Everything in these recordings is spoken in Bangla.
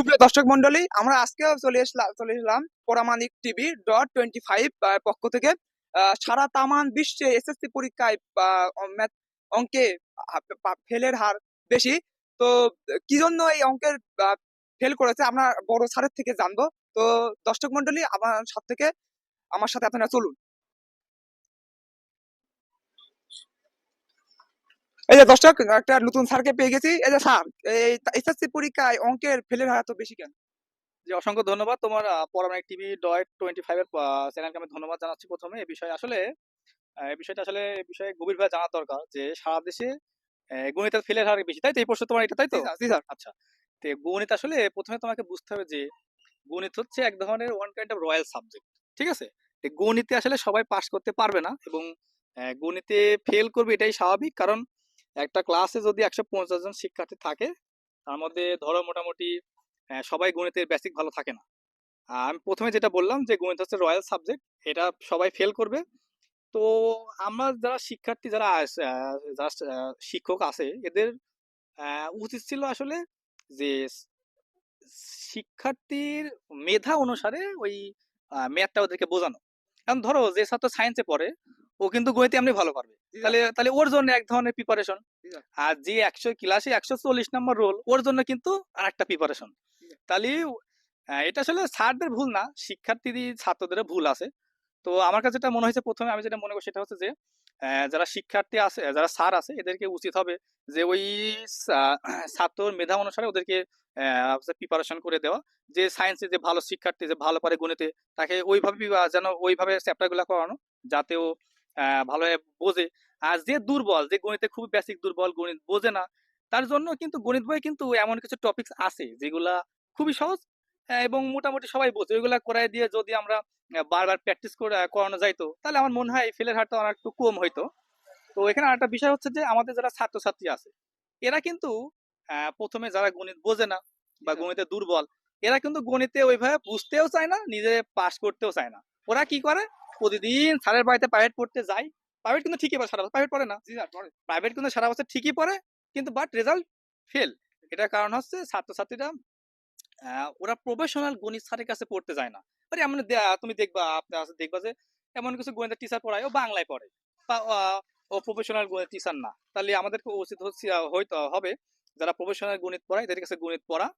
সুপ্রিয় দর্শক মন্ডলী, আমরা আজকেও চলে এসলাম চলে এসলাম টিভি ডট টোয়েন্টি ফাইভ পক্ষ থেকে। সারা তামান বিশ্বে এসএসসি পরীক্ষায় অঙ্কে ফেলের হার বেশি। তো, কি জন্য এই অঙ্কের ফেল করেছে আমরা বড় স্যারের থেকে জানব। তো, দর্শক মন্ডলী, আমার সাথে থেকে, আমার সাথে আপনারা চলুন। এই যে দর্শক একটা নতুন স্যারকে পেয়ে গেছি। এই যে স্যার এই এসএসসি পরীক্ষায় অঙ্কের ফেলের হার এত বেশি কেন? জি অসংখ্য ধন্যবাদ। তোমার Paramanik TV dot twenty five এর চ্যানেলকে আমি ধন্যবাদ জানাচ্ছি প্রথমে। এই বিষয়ে আসলে এই বিষয়টা আসলে এই বিষয়ে গভীরভাবে জানা দরকার যে সারা দেশে গণিতের ফেলের হার বেশি। তাই তো? এই প্রশ্ন তোমার এটা তাই তো? জি স্যার, আচ্ছা। তো গণিত আসলে প্রথমে তোমাকে বুঝতে হবে যে গণিত হচ্ছে এক ধরনের one kind of royal subject ঠিক আছে? গণিতে আসলে সবাই পাস করতে পারবে না এবং গণিতে ফেল করবে এটাই স্বাভাবিক। কারণ একটা ক্লাসে যদি একশো পঞ্চাশ জন শিক্ষার্থী থাকে, তার মধ্যে ধরো মোটামুটি সবাই গণিতের বেসিক ভালো থাকে না। আমি প্রথমে যেটা বললাম যে, গণিত হচ্ছে রয়্যাল সাবজেক্ট এটা সবাই ফেল করবে। তো আমরা যারা শিক্ষার্থী, যারা যারা শিক্ষক আছে, এদের উচিত ছিল আসলে যে, শিক্ষার্থীর মেধা অনুসারে ওই ম্যাথটা ওদেরকে বোঝানো। কারণ ধরো যে ছাত্র সায়েন্সে পড়ে ও কিন্তু গণিতে এমনি ভালো পারবে। তাহলে তাহলে ওর জন্য এক ধরনের প্রিপারেশন আর যে একশো ক্লাসে একশো চল্লিশ নম্বর রোল ওর জন্য কিন্তু আর একটা প্রিপারেশন তাহলে এটা আসলে স্যারদের ভুল না শিক্ষার্থী ছাত্রদের ভুল আছে। তো আমার কাছে যেটা মনে হয়েছে প্রথমে আমি যেটা মনে করি সেটা হচ্ছে যে আহ, যারা শিক্ষার্থী আছে যারা স্যার আছে এদেরকে উচিত হবে যে ওই ছাত্রর মেধা অনুসারে ওদেরকে প্রিপারেশন করে দেওয়া। যে সায়েন্সে যে ভালো শিক্ষার্থী যে ভালো পারে গণিতে তাকে ওইভাবে যেন ওইভাবে চ্যাপ্টার চ্যাপ্টারগুলো করানো যাতে ও ভালোভাবে বোঝে। আর যে দুর্বল যে গণিতে খুব বেসিক দুর্বল গণিত বোঝে না তার জন্য কিন্তু গণিত বই কিন্তু এমন কিছু টপিকস আছে যেগুলা খুবই সহজ এবং মোটামুটি সবাই বোঝে। ওইগুলা করাই দিয়ে যদি আমরা বারবার প্র্যাকটিস করে করানো যাইতো তাহলে আমার মনে হয় ফেলের হারটা অনেক একটু কম হইতো। তো এখানে আরেকটা বিষয় হচ্ছে যে আমাদের যারা ছাত্রছাত্রী আছে এরা কিন্তু প্রথমে যারা গণিত বোঝে না বা জি। গণিতে দুর্বল এরা কিন্তু গণিতে ওইভাবে বুঝতেও চায় না নিজে পাশ করতেও চায় না। ওরা কি করে? প্রতিদিন স্যারের বাড়িতে প্রাইভেট পড়তে যায় প্রাইভেট কিন্তু ঠিকই পড়ে, সারা বছর প্রাইভেট পড়ে না। জি স্যার পরে। প্রাইভেট কিন্তু সারা বছর ঠিকই পড়ে, কিন্তু বাট রেজাল্ট ফেল এটার কারণ হচ্ছে ছাত্রছাত্রীরা ওরা প্রফেশনাল গণিত স্যারের কাছে পড়তে যায় না। আরে, এমন তুমি দেখবা, আপনি আছে দেখবা যে এমন কিছু গণিতের টিচার পড়ায়, ও বাংলায় পড়ে। বা ও প্রফেশনাল গণিত টিচার না। তাহলে আমাদেরকে উচিত হচ্ছে হয়তো হবে, যারা প্রফেশনাল গণিত পড়ায়, তাদের কাছে গণিত পড়া।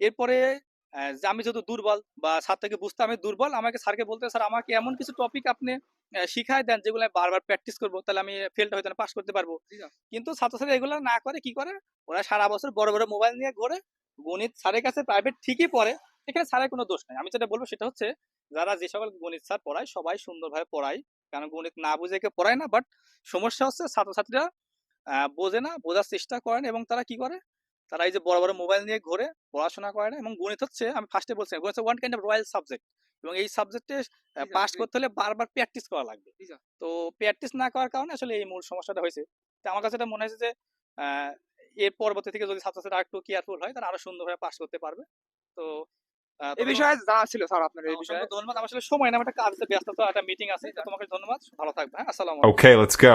এরপরে যে আমি যেহেতু দুর্বল বা ছাত্রকে বুঝতে আমি দুর্বল আমাকে স্যারকে বলতে স্যার আমাকে এমন কিছু টপিক আপনি শিখায় দেন যেগুলো আমি বারবার প্র্যাকটিস করব তাহলে আমি ফেলটা হয়তো পাস করতে পারব। কিন্তু ছাত্রছাত্রী এগুলো না করে কি করে? ওরা সারা বছর বড় বড় মোবাইল নিয়ে ঘোরে গণিত স্যারের কাছে প্রাইভেট ঠিকই পড়ে এখানে স্যারের কোনো দোষ নাই। আমি যেটা বলব সেটা হচ্ছে যারা যে সকল গণিত স্যার পড়ায় সবাই সুন্দরভাবে পড়ায়। কারণ গণিত না বুঝে কেউ পড়ায় না বাট সমস্যা হচ্ছে ছাত্রছাত্রীরা আহ, বোঝে না বোঝার চেষ্টা করেন এবং তারা কি করে? তারা এই যে বড় বড় মোবাইল নিয়ে ঘুরে পড়াশোনা করে না এবং গণিত হচ্ছে আমি ফার্স্টে বলছি গণিত one kind of royal subject এবং এই সাবজেক্টে পাস করতে হলে বারবার প্র্যাকটিস করা লাগবে। তো প্র্যাকটিস না করার কারণে আসলে এই মূল সমস্যাটা হয়েছে। তো আমার কাছে এটা মনে হয়েছে যে এর পরবর্তী থেকে যদি ছাত্রছাত্রীরা একটু কেয়ারফুল হয় তারা আরও সুন্দরভাবে পাস করতে পারবে। তো এই বিষয়ে জানা ছিল স্যার আপনার এই বিষয়ে। ধন্যবাদ। আমার আসলে সময় না একটা কাজ ব্যস্ততা একটা মিটিং আছে তো তোমাকে ধন্যবাদ। ভালো থাকবে হ্যাঁ আসসালামু আলাইকুম। Okay, let's go.